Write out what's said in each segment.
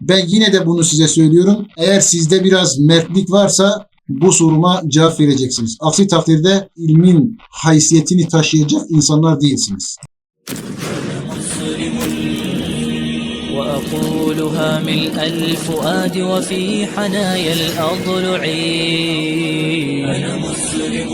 Ben yine de bunu size söylüyorum. Eğer sizde biraz mertlik varsa bu soruma cevap vereceksiniz. Aksi takdirde ilmin haysiyetini taşıyacak insanlar değilsiniz. وأقولها ملء الفؤاد وفي حنايا الأضلع أنا مسلم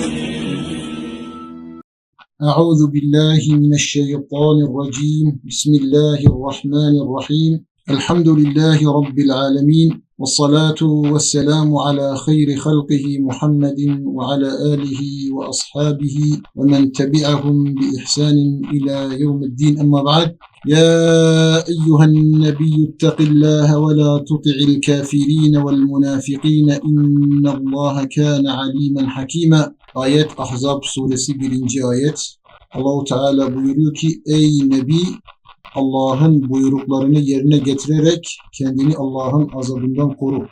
أعوذ بالله من الشيطان الرجيم بسم الله الرحمن الرحيم الحمد لله رب العالمين والصلاة والسلام على خير خلقه محمد وعلى آله وأصحابه ومن تبعهم بإحسان إلى يوم الدين أما بعد يا أيها النبي اتق الله ولا تطع الكافرين والمنافقين إن الله كان عليما حكيما Ayet Ahzab suresi birinci ayet. Allahu Teala buyuruyor ki ey Nebi Allah'ın buyruklarını yerine getirerek kendini Allah'ın azabından koru.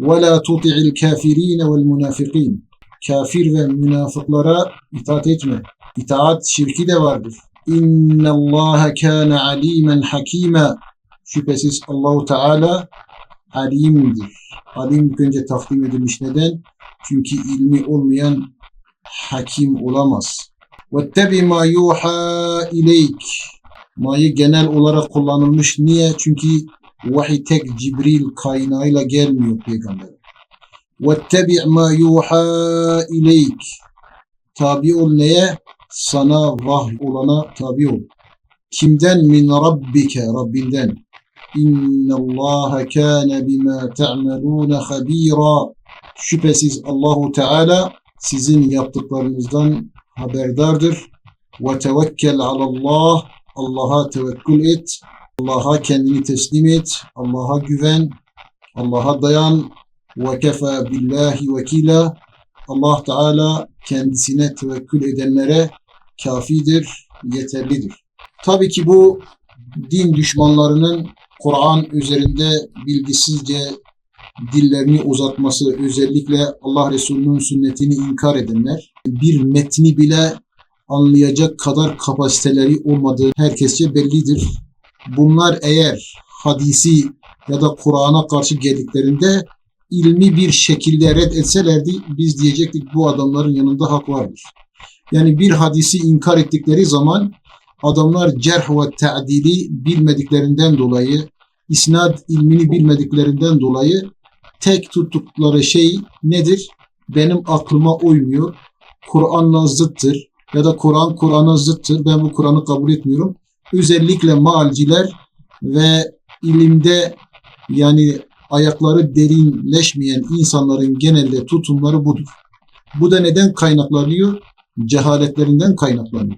Ve la tuti'il kafirine vel munafikin. Kafir ve münafıklara itaat etme. İtaat şirki de vardır. İnne Allah kana alimen hakima. Şüphesiz Allahu Teala alimdir. Alim ilk önce takdim edilmiş neden? Çünkü ilmi olmayan hakim olamaz. وَاتَّبِ مَا يُوحَى اِلَيْكِ Ma'yı genel olarak kullanılmış. Niye? Çünkü vahiy tek Cibril kaynağıyla gelmiyor peygambere. وَاتَّبِعْ مَا يُوحَى اِلَيْكِ Tabi ol neye? Sana vahy olana tabi ol. Kimden? Min rabbike, Rabbinden. İnne Allah kana bima ta'malun habira. Şüphesiz Allahu Teala sizin yaptıklarınızdan haberdardır. Ve tevekkel alallah. Allah'a tevekkül et. Allah'a kendini teslim et. Allah'a güven. Allah'a dayan. Ve kefa billahi vekila. Allah Teala kendisine tevekkül edenlere kafidir, yeterlidir. Tabii ki bu din düşmanlarının Kur'an üzerinde bilgisizce dillerini uzatması, özellikle Allah Resulü'nün sünnetini inkar edenler, bir metni bile anlayacak kadar kapasiteleri olmadığı herkesçe bellidir. Bunlar eğer hadisi ya da Kur'an'a karşı geldiklerinde ilmi bir şekilde red etselerdi biz diyecektik bu adamların yanında hak vardır. Yani bir hadisi inkar ettikleri zaman adamlar cerh ve ta'dili bilmediklerinden dolayı, isnad ilmini bilmediklerinden dolayı tek tuttukları şey nedir? Benim aklıma uymuyor. Kur'an'la zıttır ya da Kur'an Kur'an'a zıttır. Ben bu Kur'an'ı kabul etmiyorum. Özellikle maalciler ve ilimde yani ayakları derinleşmeyen insanların genelde tutumları budur. Bu da neden kaynaklanıyor? Cehaletlerinden kaynaklanıyor.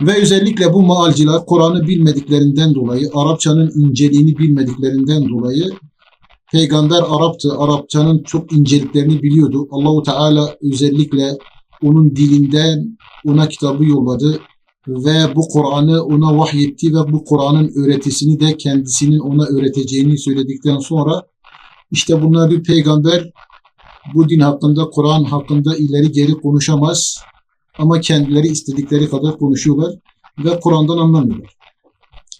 Ve özellikle bu maalciler Kur'an'ı bilmediklerinden dolayı, Arapçanın inceliğini bilmediklerinden dolayı Peygamber Arap'tı. Arapçanın çok inceliklerini biliyordu. Allahu Teala özellikle onun dilinden ona kitabı yolladı ve bu Kur'an'ı ona vahyetti ve bu Kur'an'ın öğretisini de kendisinin ona öğreteceğini söyledikten sonra işte bunlar bir peygamber bu din hakkında, Kur'an hakkında ileri geri konuşamaz ama kendileri istedikleri kadar konuşuyorlar ve Kur'an'dan anlamıyorlar.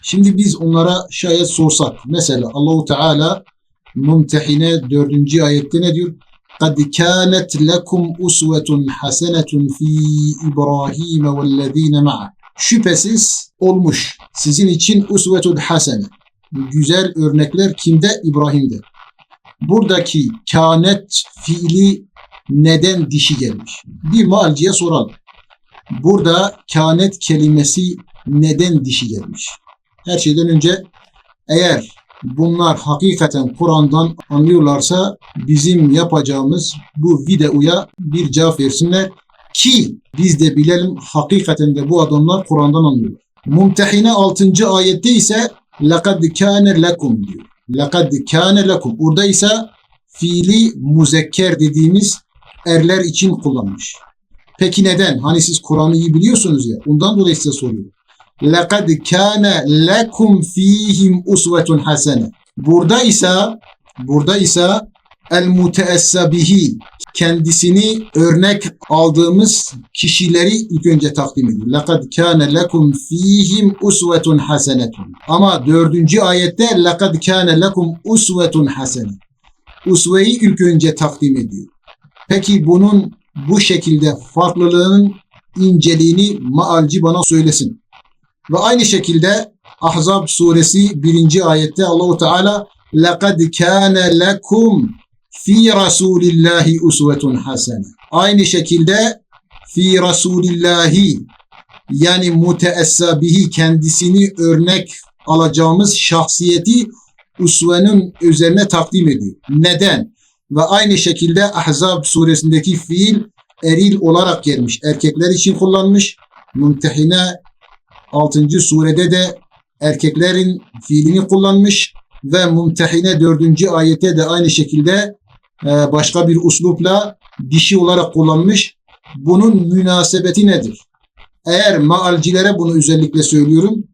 Şimdi biz onlara şayet sorsak, mesela Allahu Teala Mumtehine 4. ayette ne diyor? قَدْ كَانَتْ لَكُمْ أُسْوَةٌ حَسَنَةٌ فِي إِبْرَاهِيمَ وَالَّذ۪ينَ مَعَهُ Şüphesiz olmuş sizin için usvetun hasene. Güzel örnekler kimde? İbrahim'de. Buradaki kânet fiili neden dişi gelmiş? Bir malciye soralım. Burada kânet kelimesi neden dişi gelmiş? Her şeyden önce eğer bunlar hakikaten Kur'an'dan anlıyorlarsa bizim yapacağımız bu videoya bir cevap versinler ki biz de bilelim hakikaten de bu adamlar Kur'an'dan anlıyorlar. Mumtehine 6. ayette ise لَقَدْ كَانَ لَكُمْ diyor. لَقَدْ كَانَ لَكُمْ. Burada ise fiili muzekker dediğimiz erler için kullanmış. Peki neden? Hani siz Kur'an'ı iyi biliyorsunuz ya. Ondan dolayı size soruyorum. لَقَدْ كَانَ لَكُمْ ف۪يهِمْ اُسْوَةٌ حَسَنَةٌ Burada ise burada ise el muteessabihi kendisini örnek aldığımız kişileri ilk önce takdim ediyor. لَقَدْ كَانَ لَكُمْ ف۪يهِمْ اُسْوَةٌ حَسَنَةٌ Ama dördüncü ayette لَقَدْ كَانَ لَكُمْ اُسْوَةٌ حَسَنَةٌ Usveyi ilk önce takdim ediyor. Peki bunun bu şekilde farklılığının inceliğini maalci bana söylesin. Ve aynı şekilde Ahzab suresi birinci ayette Allahu Teala لَقَدْ كَانَ لَكُمْ fi Rasulillahi usvetun hasene. Aynı şekilde fi Rasulillahi yani muteessabihi kendisini örnek alacağımız şahsiyeti usvenin üzerine takdim ediyor. Neden? Ve aynı şekilde Ahzab suresindeki fiil eril olarak gelmiş. Erkekler için kullanmış. Mümtehine 6. surede de erkeklerin fiilini kullanmış ve Mümtehine 4. ayette de aynı şekilde e, başka bir uslupla dişi olarak kullanmış. Bunun münasebeti nedir? Eğer maalcilere bunu özellikle söylüyorum.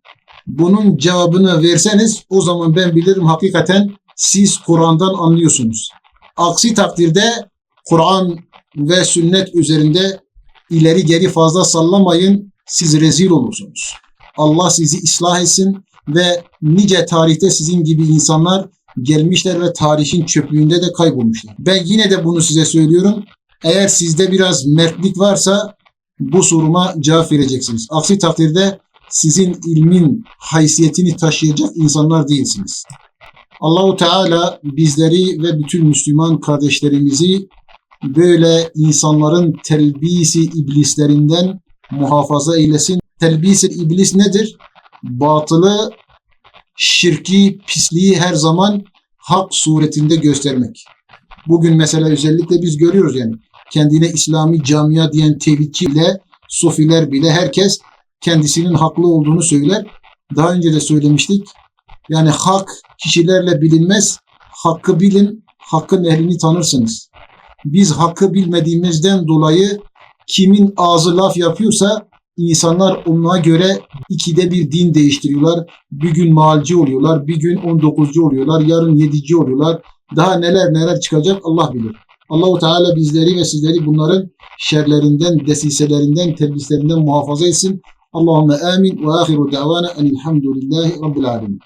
Bunun cevabını verseniz o zaman ben bilirim hakikaten siz Kur'an'dan anlıyorsunuz. Aksi takdirde Kur'an ve sünnet üzerinde ileri geri fazla sallamayın. Siz rezil olursunuz. Allah sizi ıslah etsin ve nice tarihte sizin gibi insanlar gelmişler ve tarihin çöplüğünde de kaybolmuşlar. Ben yine de bunu size söylüyorum. Eğer sizde biraz mertlik varsa bu soruma cevap vereceksiniz. Aksi takdirde sizin ilmin haysiyetini taşıyacak insanlar değilsiniz. Allahu Teala bizleri ve bütün Müslüman kardeşlerimizi böyle insanların telbisi iblislerinden muhafaza eylesin. Telbisi iblis nedir? Batılı şirki, pisliği her zaman hak suretinde göstermek. Bugün mesela özellikle biz görüyoruz yani kendine İslami camia diyen tevhidçi ile sofiler bile herkes kendisinin haklı olduğunu söyler. Daha önce de söylemiştik. Yani hak kişilerle bilinmez. Hakkı bilin, hakkın ehlini tanırsınız. Biz hakkı bilmediğimizden dolayı kimin ağzı laf yapıyorsa insanlar ona göre ikide bir din değiştiriyorlar. Bir gün maalci oluyorlar, bir gün 19'cu oluyorlar, yarın 7'ci oluyorlar. Daha neler neler çıkacak Allah bilir. Allahu Teala bizleri ve sizleri bunların şerlerinden, desiselerinden, telbislerinden muhafaza etsin. Allahümme amin ve ahiru davana enilhamdülillahi rabbil alemin.